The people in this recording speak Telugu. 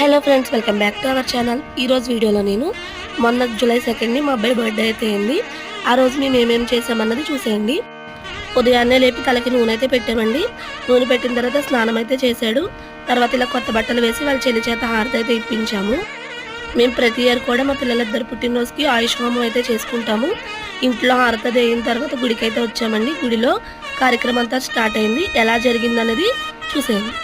Hello friends welcome back to our channel ఈరోజు వీడియోలో నేను మొన్న జూలై సెకండ్ని మా అబ్బాయి బర్త్డే అయితే అయింది. ఆ రోజు మేము ఏమేమి చేసామన్నది చూసేయండి. ఉదయాన్నే లేపి తలకి నూనె అయితే పెట్టామండి. నూనె పెట్టిన తర్వాత స్నానం అయితే చేశాడు. తర్వాత ఇలా కొత్త బట్టలు వేసి వాళ్ళ చెల్లి చేత హారతి అయితే ఇప్పించాము. మేము ప్రతి ఇయర్ కూడా మా పిల్లలిద్దరు పుట్టినరోజుకి ఆయుష్ హోమం అయితే చేసుకుంటాము. ఇంట్లో హారతి అయిన తర్వాత గుడికి అయితే వచ్చామండి. గుడిలో కార్యక్రమం అంతా స్టార్ట్ అయింది. ఎలా జరిగిందనేది చూసేయండి.